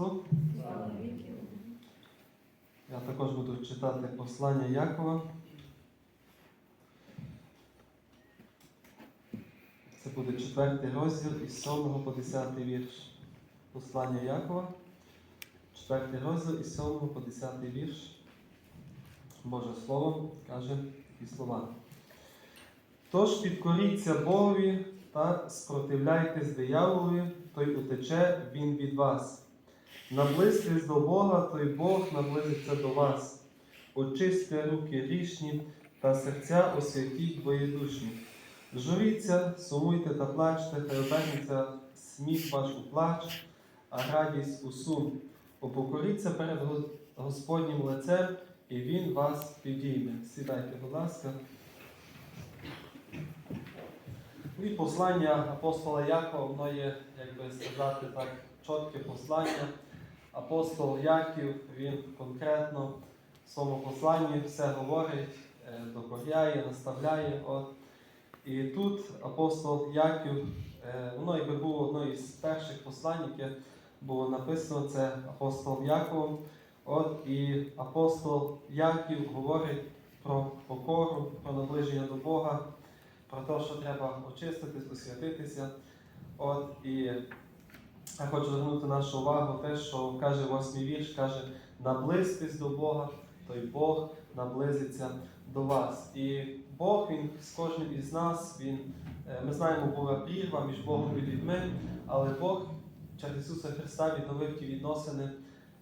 Христу. Я також буду читати послання Якова. Це буде четвертий розділ із 7 по 10 вірш. Послання Якова. Четвертий розділ із 7 по 10 вірш. Боже Слово каже такі слова. Тож підкоріться Богові та спротивляйтесь дияволові, той утече він від вас. Наблизьтесь до Бога, той Бог наблизиться до вас. Очистьте руки рішні та серця освятіть двоєдушні. Журіться, сумуйте та плачте, та обернеться сміх ваш у плач, а радість у сум. Упокоріться перед Господнім лицем, і Він вас підійме. Сідайте, будь ласка. Ну І послання апостола Якова, воно є, як би сказати так, чітке послання. Апостол Яків, він конкретно в своєму посланні все говорить, е, докоряє, наставляє. От. І тут апостол Яків, е, воно якби було одно із перших послань, яке було написано, це апостол Яков. От, і апостол Яків говорить про покору, про наближення до Бога, про те, що треба очиститись, освятитися. От, і я хочу звернути нашу увагу те, що каже восьмий вірш, каже, наблизьтесь до Бога, той Бог наблизиться до вас. І Бог він з кожним із нас, він, е, ми знаємо, була прірва між Богом і людьми, але Бог через Ісуса Христа відновив ті відносини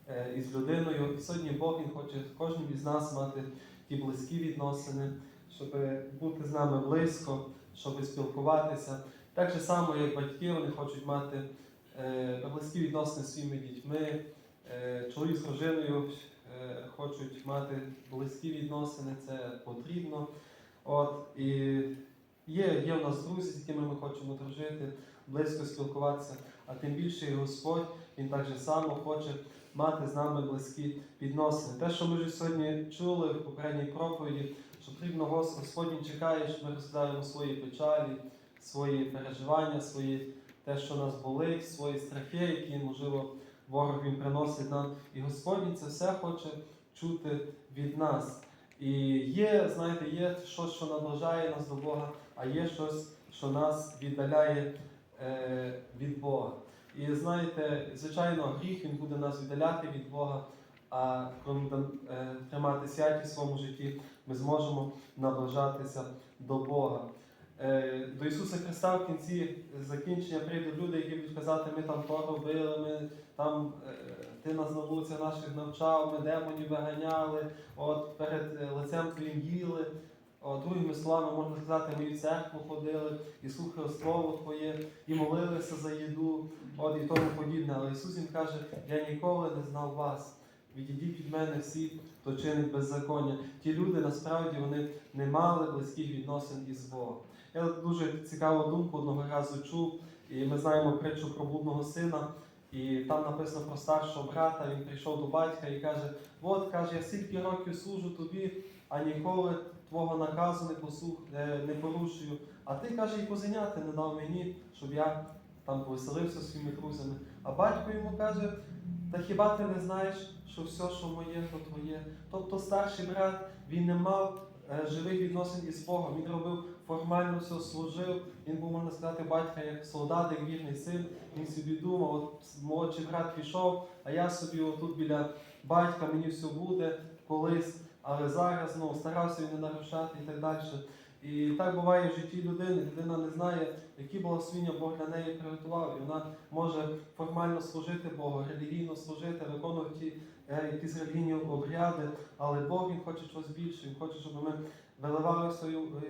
е, із людиною. І сьогодні Бог він хоче з кожним із нас мати ті близькі відносини, щоб бути з нами близько, щоб спілкуватися. Так же само, як батьки, вони хочуть мати е, близькі відносини з своїми дітьми, е, чоловік з дружиною е, хочуть мати близькі відносини, це потрібно. От, і є, є в нас друзі, з якими ми хочемо дружити, близько спілкуватися, а тим більше і Господь, Він так же само хоче мати з нами близькі відносини. Те, що ми вже сьогодні чули в попередній проповіді, що потрібно Гос- Господь чекає, що ми розглядаємо свої печалі, свої переживання, свої те, що нас болить, свої страхи, які, можливо, ворог він приносить нам. І Господь це все хоче чути від нас. І є, знаєте, є щось, що наближає нас до Бога, а є щось, що нас віддаляє е, від Бога. І знаєте, звичайно, гріх він буде нас віддаляти від Бога. А е, тримати святість в своєму житті, ми зможемо наближатися до Бога. Е, До Ісуса Христа в кінці закінчення прийдуть люди, які будуть казати, ми там то робили, ми там е, ти нас на вулицях наших навчав, ми демонів виганяли, от перед е, лицем твоїм їли. От, другими словами, можна сказати, ми в церкву ходили і слухали Слово Твоє, і молилися за їду, от, і тому подібне. Але Ісус їм каже, я ніколи не знав вас. Відійдіть від мене всі, хто чинить беззаконня. Ті люди насправді вони не мали близьких відносин із Богом. Я дуже цікаву думку одного разу чув, і ми знаємо притчу про блудного сина. І там написано про старшого брата, він прийшов до батька і каже: От, каже, я стільки років служу тобі, а ніколи твого наказу не послух, не, порушую. А ти каже, і козеняти не дав мені, щоб я там повеселився своїми друзями. А батько йому каже: Та хіба ти не знаєш, що все, що моє, то твоє? Тобто старший брат він не мав живих відносин із Богом. Він робив формально все служив. Він був, можна сказати, батька як солдат, як вірний син. Він собі думав, от молодший брат пішов, а я собі отут біля батька, мені все буде колись, але зараз ну, старався він не нарушати і так далі. І так буває в житті людини. Людина не знає, які благословіння Бог для неї приготував. І вона може формально служити Богу, релігійно служити, виконувати ті, е, якісь релігійні обряди, але Бог він хоче щось більше, він хоче, щоб ми виливали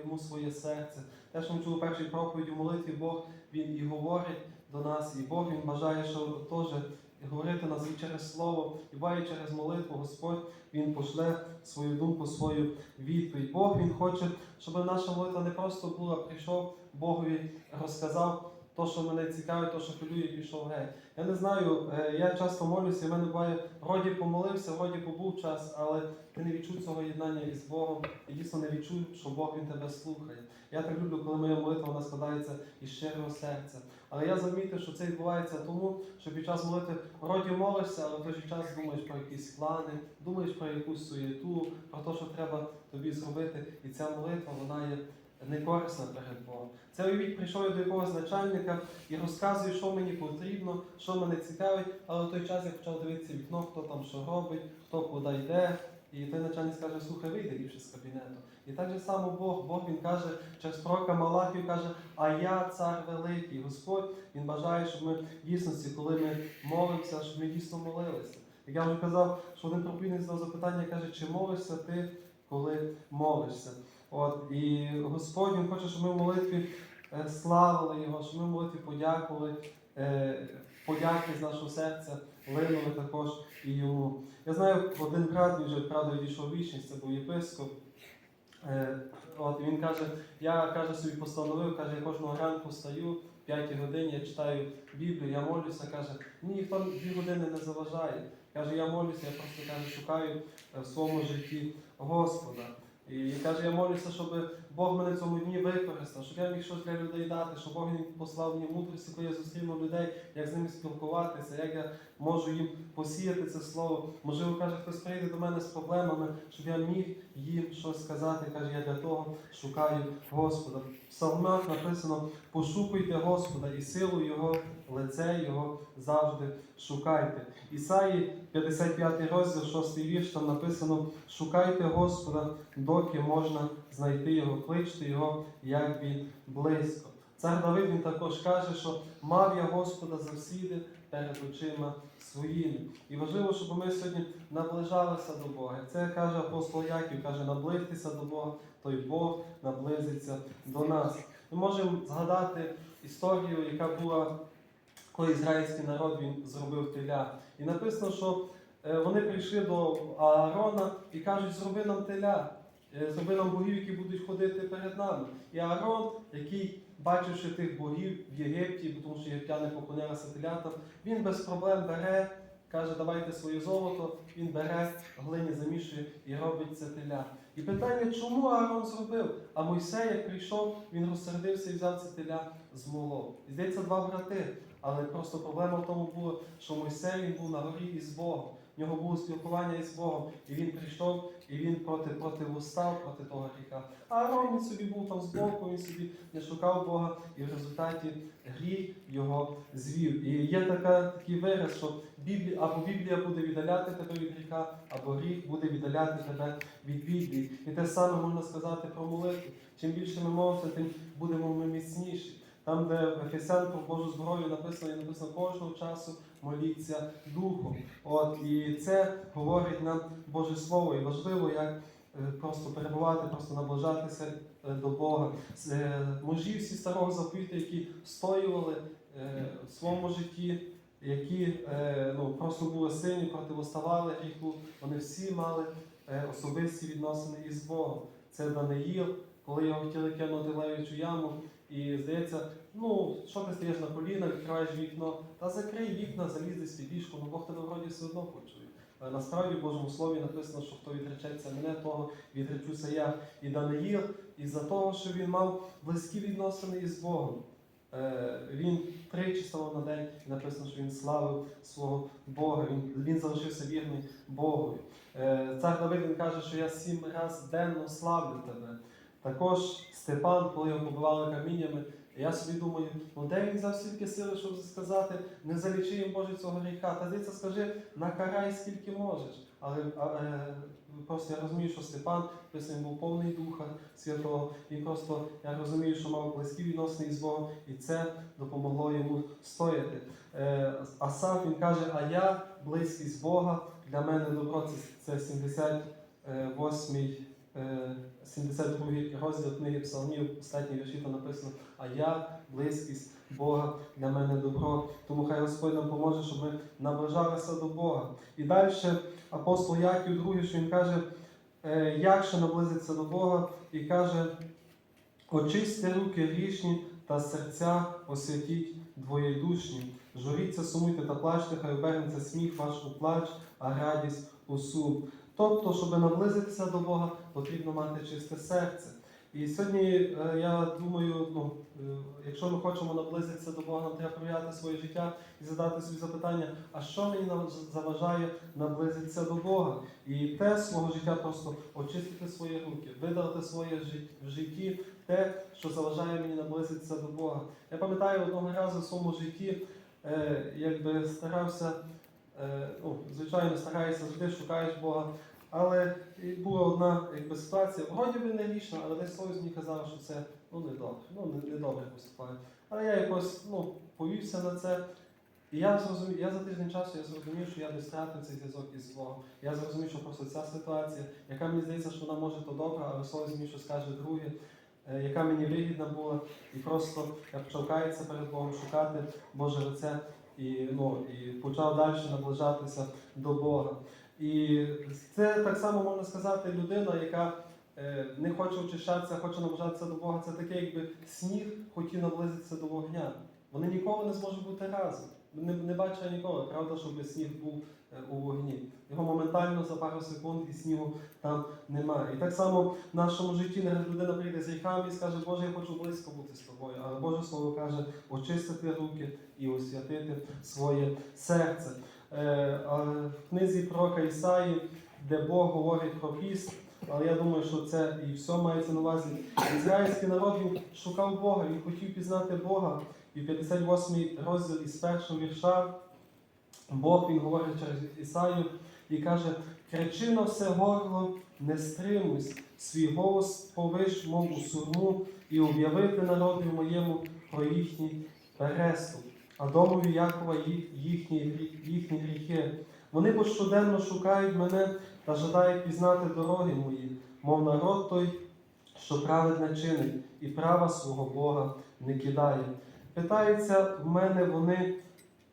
йому своє серце. Те, що ми чули в першій проповіді в молитві, Бог він і говорить до нас, і Бог він бажає, що теж говорити нас і через слово, і буває через молитву Господь Він пошле свою думку, свою відповідь. Бог Він хоче, щоб наша молитва не просто була, прийшов Богові, розказав то, що мене цікавить, то, що хвилює, пішов геть. Я не знаю, е, я часто молюся, в мене буває, вроді помолився, вроді побув час, але ти не відчув цього єднання із Богом і дійсно не відчув, що Бог він тебе слухає. Я так люблю, коли моя молитва вона складається із щирого серця. Але я замітив, що це відбувається тому, що під час молитви вроді молишся, але в той же час думаєш про якісь плани, думаєш про якусь суєту, про те, що треба тобі зробити. І ця молитва вона є не корисна перед Богом. Це уявіть, прийшов я до якогось начальника і розказує, що мені потрібно, що мене цікавить, але в той час я почав дивитися вікно, хто там що робить, хто куди йде. І той начальник скаже, слухай, вийди ліпше з кабінету. І так же само Бог, Бог він каже, через пророка Малахію каже, а я цар великий. Господь він бажає, щоб ми в дійсності, коли ми молимося, щоб ми дійсно молилися. Як я вже казав, що один проповідник задав запитання, каже, чи молишся ти, коли молишся? От, і Господь Він хоче, щоб ми в молитві е, славили Його, щоб ми в молитві подякували, е, подяки з нашого серця линули також і йому. Я знаю, один брат, він вже правда відійшов вічність, це був єпископ. Е, От, він каже, я каже, собі постановив, каже, я кожного ранку стаю, в 5 годині я читаю Біблію, я молюся, каже, мені ніхто дві години не заважає. Каже, я молюся, я просто каже, шукаю в своєму житті Господа. І каже, я молюся, щоб Бог мене цьому дні використав, щоб я міг щось для людей дати, щоб Бог мені послав мені мудрість, коли я зустріну людей, як з ними спілкуватися, як я можу їм посіяти це слово. Можливо, каже, хтось прийде до мене з проблемами, щоб я міг їм щось сказати. Каже, я для того шукаю Господа. В псалмах написано: пошукуйте Господа і силу Його, лице Його завжди шукайте. Ісаї 55 розділ, 6 вірш, там написано: Шукайте Господа, доки можна знайти Його, кличте Його, як він близько. Цар Давид він також каже, що мав я Господа завсіди перед очима своїми. І важливо, щоб ми сьогодні наближалися до Бога. Це каже апостол Яків, каже, наблизьтеся до Бога, той Бог наблизиться до нас. Ми можемо згадати історію, яка була, коли ізраїльський народ він зробив теля. І написано, що е, вони прийшли до Аарона і кажуть, зроби нам теля. Е, Зроби нам богів, які будуть ходити перед нами. І Аарон, який, бачивши тих богів в Єгипті, тому що єгиптяни поклонялися телятам, він без проблем бере, каже, давайте своє золото, він бере, глині замішує і робить це теля. І питання, чому Аарон зробив? А Мойсей, як прийшов, він розсердився і взяв це теля з молов. І здається, два брати. Але просто проблема в тому була, що Мойсей він був на горі із Богом. В нього було спілкування із Богом, і він прийшов, і він проти, проти встав проти того гріха. А Аарон він собі був там збоку, він собі не шукав Бога, і в результаті гріх його звів. І є така, такий вираз, що Біблія, або Біблія буде віддаляти тебе від гріха, або гріх буде віддаляти тебе від Біблії. І те саме можна сказати про молитву. Чим більше ми молимося, тим будемо ми міцніші. Там, де в Ефесян про Божу зброю написано, і написано кожного часу моліться Духом. От, і це говорить нам Боже Слово. І важливо, як е, просто перебувати, просто наближатися е, до Бога. Е, Мужі всі старого заповіту, які стоювали в своєму житті, які ну, просто були сильні, противоставали гріху, вони всі мали особисті відносини із Богом. Це Даниїл, коли його хотіли кинути левічу яму. І здається, ну що ти стоїш на коліна, відкриваєш вікно, та закрий вікна, залізь десь під ліжко, ну Бог тебе вроді все одно почує. Насправді в Божому Слові написано, що хто відречеться мене, того відречуся я. І Даниїл, із-за того, що він мав близькі відносини із Богом. Е, Він тричі ставав на день, і написано, що він славив свого Бога, він, він залишився вірний Богові. Е, Цар Давид він каже, що я сім разів денно славлю тебе. Також Степан, коли його побивали каміннями, я собі думаю, ну де він за стільки сили, щоб сказати, не залічи їм Боже цього гріха. Та дивіться, скажи, накарай скільки можеш. Але а, е, просто я розумію, що Степан він був повний Духа Святого. Він просто я розумію, що мав близькі відносини з Богом, і це допомогло йому стояти. Е, а сам він каже, а я близький з Бога, для мене добро це 78-й. Е, 72-й розділ книги Псалмів, останні вірші там написано, а я близькість Бога для мене добро. Тому хай Господь нам поможе, щоб ми наближалися до Бога. І далі апостол Яків, другий, що він каже, «Е, як ще наблизиться до Бога, і каже, очисти руки грішні та серця освятіть двоєдушні. Журіться, сумуйте та плачте, хай обернеться сміх ваш у плач, а радість у сум. Тобто, щоб наблизитися до Бога, потрібно мати чисте серце. І сьогодні е, я думаю, ну, е, якщо ми хочемо наблизитися до Бога, нам треба провіряти своє життя і задати собі запитання, а що мені заважає наблизитися до Бога? І те свого життя просто очистити свої руки, видалити своє в житті те, що заважає мені наблизитися до Бога. Я пам'ятаю одного разу в своєму житті, е, якби старався, ну, звичайно, стараєшся завжди шукаєш Бога. Але була одна якби, ситуація, вроді би не грішна, але десь совість мені казала, що це ну, не добре, ну, не, не поступає. Але я якось ну, повівся на це. І я зрозумів, я за тиждень часу я зрозумів, що я десь втратив цей зв'язок із Богом. Я зрозумів, що просто ця ситуація, яка мені здається, що вона може то добра, але совість мені що скаже друге, е, яка мені вигідна була. І просто я почав каятися перед Богом, шукати Боже лице і, ну, і почав далі наближатися до Бога. І це так само можна сказати людина, яка е, не хоче очищатися, хоче наближатися до Бога. Це таке, якби сніг хотів наблизитися до вогня. Вони ніколи не зможуть бути разом. Не, не бачила ніколи, правда, щоб сніг був е, у вогні. Його моментально за пару секунд і снігу там немає. І так само в нашому житті не людина прийде з гріхами і скаже, Боже, я хочу близько бути з тобою. Але Боже Слово каже, очистити руки і освятити своє серце. Е, в книзі пророка Ісаї, де Бог говорить про піст, але я думаю, що це і все мається на увазі. Ізраїльський народ шукав Бога, він хотів пізнати Бога. І в 58 розділ із першого вірша Бог він говорить через Ісаю і каже: кричи на все горло, не стримуйся, свій голос повиш, мов у сурму, і об'явити народу моєму про їхній переступ, а домові Якова їхні, їхні гріхи. Вони бо щоденно шукають мене та жадають пізнати дороги мої, мов народ той, що праведне чинить, і права свого Бога не кидає. Питаються в мене вони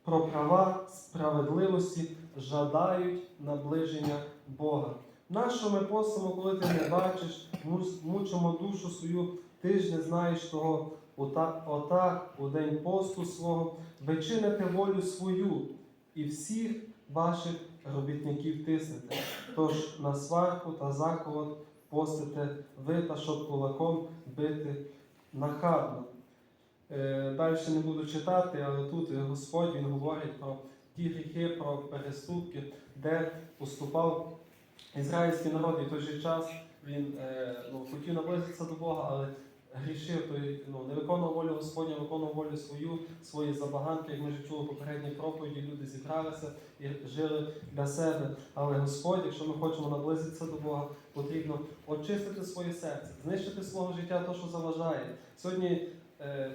про права справедливості, жадають наближення Бога. Нащо ми постимо, коли ти не бачиш, мучимо душу свою, ти ж не знаєш того. Ота- Отак, у день посту свого, ви чините волю свою і всіх ваших робітників тиснете. Тож на сварку та заколот постите ви та щоб кулаком бити нахабно. Е, Далі не буду читати, але тут Господь Він говорить про ті гріхи, про переступки, де поступав ізраїльський народ і в той же час він е, ну, хотів наблизитися до Бога, але грішив, той, ну, не виконував волю Господня, виконував волю свою, свої забаганки, як ми вже чули попередній проповіді, люди зібралися і жили для себе. Але Господь, якщо ми хочемо наблизитися до Бога, потрібно очистити своє серце, знищити свого життя те, що заважає. Сьогодні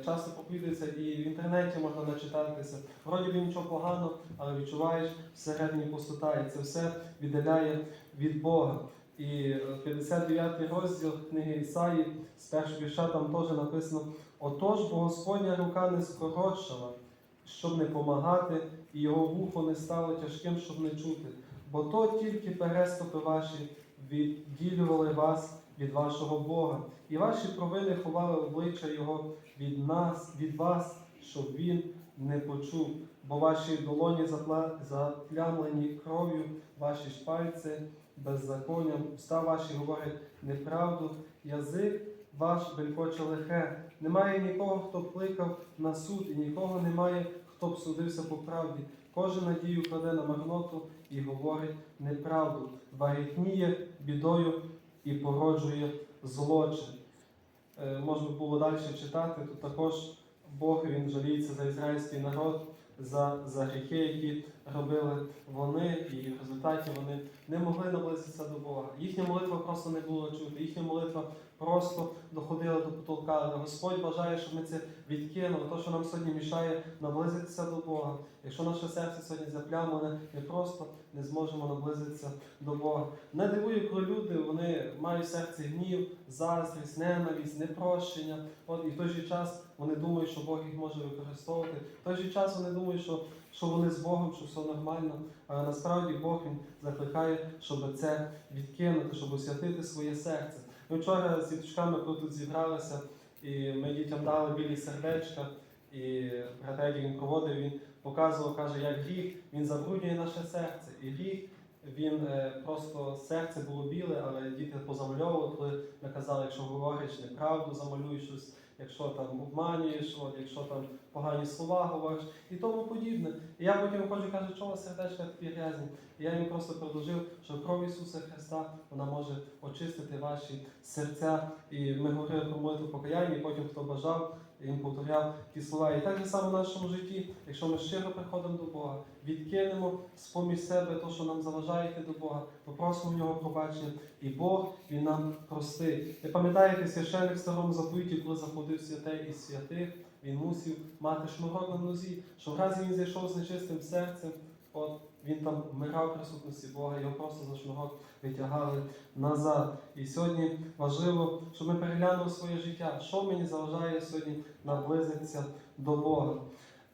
часто проповідується і в інтернеті можна начитатися. Вроді би нічого поганого, але відчуваєш всередині пустота, і це все віддаляє від Бога. І е, 59 розділ книги Ісаї, з першого вірша там теж написано: Отож, бо Господня рука не скоротшала, щоб не помагати, і його вухо не стало тяжким, щоб не чути. Бо то тільки переступи ваші відділювали вас від вашого Бога, і ваші провини ховали обличчя Його від нас, від вас, щоб він не почув, бо ваші долоні заплямлені кров'ю, ваші ж пальці беззаконням, уста ваші говорять неправду, язик ваш белькоче лихе. Немає нікого, хто б кликав на суд, і нікого немає, хто б судився по правді. Кожен надію кладе на марноту і говорить неправду, вагітніє бідою і породжує злочин. Е, Можна було далі читати, тут також Бог він жаліється за ізраїльський народ, за, за гріхи, які робили вони, і в результаті вони не могли наблизитися до Бога. Їхня молитва просто не була чути, їхня молитва просто доходила до потолка. Але Господь бажає, щоб ми це відкинули. То, що нам сьогодні мішає наблизитися до Бога. Якщо наше серце сьогодні заплямлене, ми просто не зможемо наблизитися до Бога. Не дивує, коли люди вони мають в серці гнів, заздрість, ненависть, непрощення. От і в той же час вони думають, що Бог їх може використовувати. В той же час вони думають, що, що вони з Богом, що все нормально. Але насправді Бог він закликає, щоб це відкинути, щоб освятити своє серце. Ми вчора з діточками тут зібралися, І ми дітям дали білі сердечка, і братер, він проводив, він показував, каже, як гріх він забруднює наше серце. І гріх він е, просто серце було біле, але діти позамальовували, коли ми казали, якщо говориш неправду, замалюй щось, якщо там обманюєш, от, якщо там погані слова говориш і тому подібне. І я потім ходжу, кажу, чого сердечка такі грязні. І я їм просто предложив, що кров Ісуса Христа вона може очистити ваші серця. І ми говорили про молитву покаяння, і потім хто бажав, їм повторяв ті слова. І так же само в нашому житті, якщо ми щиро приходимо до Бога, відкинемо з-поміж себе те, що нам заважає йти до Бога, попросимо в нього пробачення, і Бог він нам простить. Ви пам'ятаєте, священник в старому заповіті, коли заходив святе і святих, він мусив мати шнурок на нозі, що в разі він зайшов з нечистим серцем, от він там вмирав присутності Бога, його просто за шнурок витягали назад. І сьогодні важливо, щоб ми переглянули своє життя, що мені заважає сьогодні наблизитися до Бога.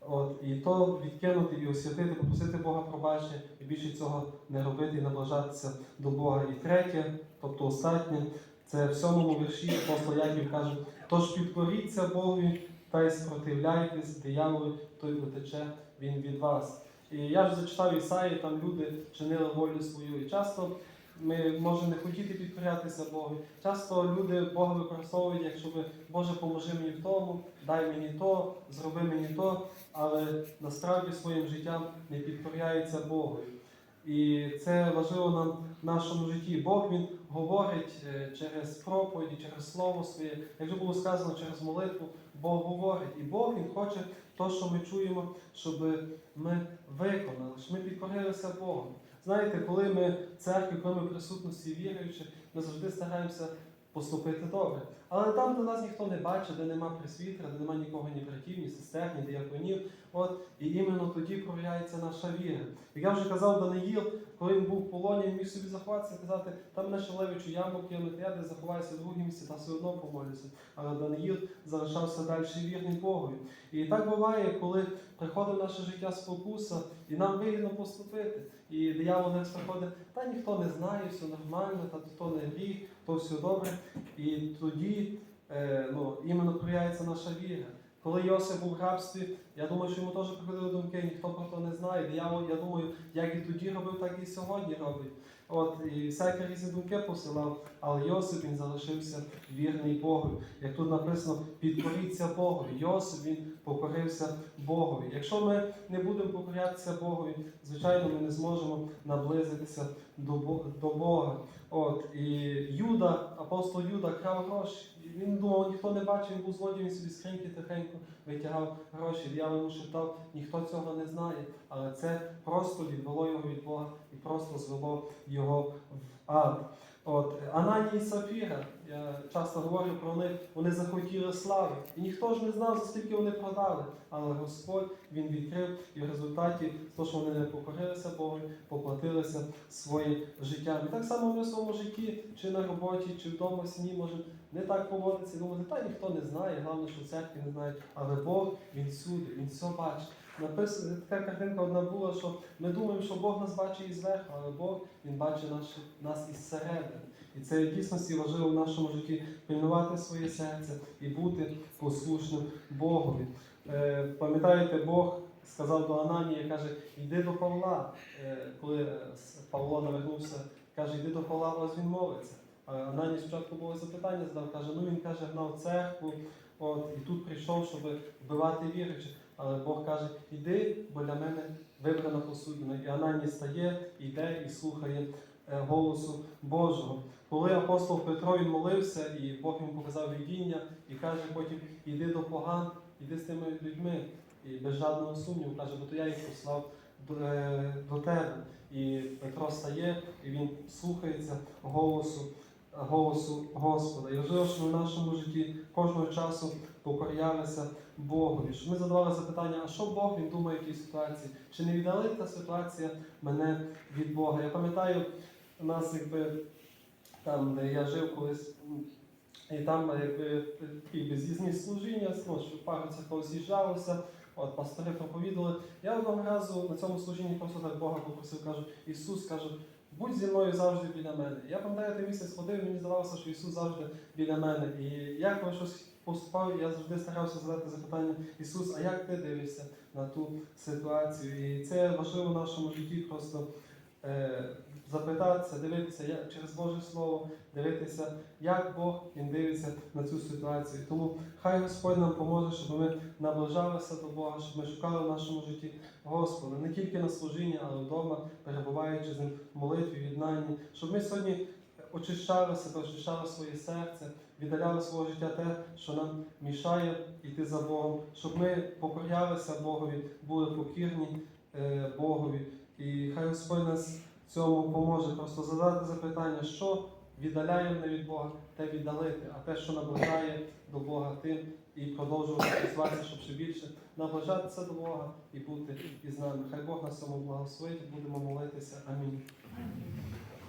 От, і то відкинути і освятити, попросити Бога пробачення і більше цього не робити і наближатися до Бога. І третє, тобто останнє, це в сьомому вірші апостол Яків каже: тож підкоріться Богові та й спротивляйтесь дияволу, той утече він від вас. І я вже зачитав Ісаї, там люди чинили волю свою. І часто ми можемо не хотіти підкорятися Богу. Часто люди Бога використовують, як щоб Боже, поможи мені в тому, дай мені то, зроби мені то, але насправді своїм життям не підкоряється Богу. І це важливо нам в нашому житті. Бог Він говорить е, через проповіді, через слово своє, як вже було сказано, через молитву, Бог говорить. І Бог Він хоче то, що ми чуємо, щоб ми виконали, щоб ми підкорилися Богу. Знаєте, коли ми в церкві, коли ми присутності віруючих, ми завжди стараємося поступити добре. Але там, де нас ніхто не бачить, де нема присвітера, де нема нікого ні братів, ні сестер, ні діяконів, от, і іменно тоді проявляється наша віра. Як я вже казав, Даниїл, коли він був в полоні, він міг собі заховатися і казати, там мене ще левичу яму кинути, я десь заховаюся в друге місці, та все одно помолюся. Але Даниїл залишався далі вірним Богові. І так буває, коли приходить в наше життя спокуса, і нам вигідно поступити. І диявол не приходить, та ніхто не знає, все нормально, та то не гріх, то все добре. І тоді е, ну, іменно проявляється наша віра. Коли Йосип був в рабстві, я думаю, що йому теж приходили думки, ніхто про то не знає. Диявол, я думаю, як і тоді робив, так і сьогодні робить. От, і всякі різні думки посилав, але Йосип він залишився вірний Богу. Як тут написано, підкоріться Богові. Йосип він покорився Богові. Якщо ми не будемо покорятися Богові, звичайно, ми не зможемо наблизитися до, Бога. От, і Юда, апостол Юда, крав гроші. Він думав, ніхто не бачив, він був злодій, він собі скриньки тихенько витягав гроші. Диявол йому шептав, ніхто цього не знає. Але це просто відвело його від Бога і просто звело його в ад. От Ананій і Сафіра, я часто говорю про них, вони захотіли слави. І ніхто ж не знав, за скільки вони продали. Але Господь він відкрив, і в результаті, то, що вони не покорилися Богу, поплатилися своїм життям. І так само ми в своєму житті, чи на роботі, чи вдома в сім'ї, може не так поводитися, і думати, та ніхто не знає, головне, що в церкві не знають. Але Бог він всюди, він все бачить. Написано, така картинка одна була, що ми думаємо, що Бог нас бачить із але Бог він бачить наші, нас із середини. І це в дійсності важливо в нашому житті пильнувати своє серце і бути послушним Богові. Е, пам'ятаєте, Бог сказав до Ананія, каже, йди до Павла. Е, коли е, Павло навернувся, каже, йди до Павла, ось він молиться. А Ананій спочатку було запитання задав, каже, ну він каже, гнав церкву, от, і тут прийшов, щоб вбивати віруючих. Але Бог каже, іди, бо для мене вибрана посудина. І Ананій стає, йде і слухає е, голосу Божого. Коли апостол Петро він молився, і Бог йому показав видіння, і каже потім, іди до поган, іди з тими людьми. І без жодного сумніву каже, бо то я їх послав до, е, до тебе. І Петро стає, і він слухається голосу, голосу Господа. І важливо, що в нашому житті кожного часу покорялися Богові. Щоб ми задавали запитання, а що Бог він думає в тій ситуації? Чи не віддали та ситуація мене від Бога? Я пам'ятаю, у нас якби там, де я жив колись, і там якби такі служіння, ну, що пару церков з'їжджалося, от пастори проповідали. Я одного разу на цьому служінні просто так Бога попросив, кажу, Ісус каже, будь зі мною завжди біля мене. Я пам'ятаю, той місяць ходив, мені здавалося, що Ісус завжди біля мене. І я коли щось поступав, я завжди старався задати запитання Ісус, а як ти дивишся на ту ситуацію? І це важливо в нашому житті просто е, запитатися, дивитися як, через Боже Слово, дивитися, як Бог він дивиться на цю ситуацію. Тому хай Господь нам поможе, щоб ми наближалися до Бога, щоб ми шукали в нашому житті Господа, не тільки на служінні, але вдома, перебуваючи з ним в молитві, єднанні, щоб ми сьогодні очищали себе, очищали своє серце, віддаляли свого життя те, що нам мішає йти за Богом, щоб ми покорялися Богові, були покірні е, Богові. І хай Господь нас цьому поможе просто задати запитання, що віддаляє мене від Бога, те віддалити, а те, що наближає до Бога, тим і продовжувати працювати, щоб ще більше наближатися до Бога і бути із нами. Хай Бог нас цьому благословить, будемо молитися. Амінь.